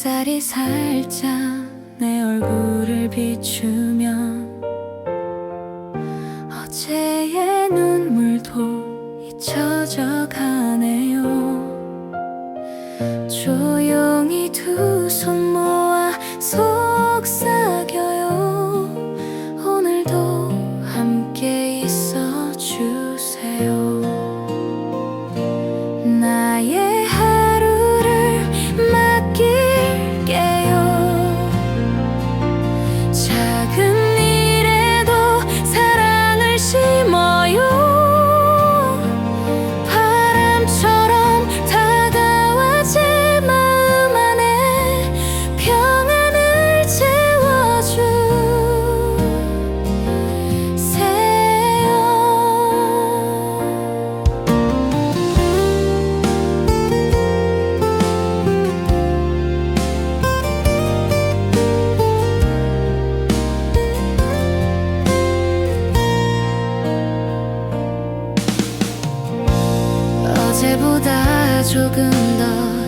햇살이 살짝 내 얼굴을 비추면 어제의 눈물도 잊혀져 가네. 조금 더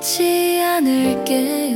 잊지 않을게요.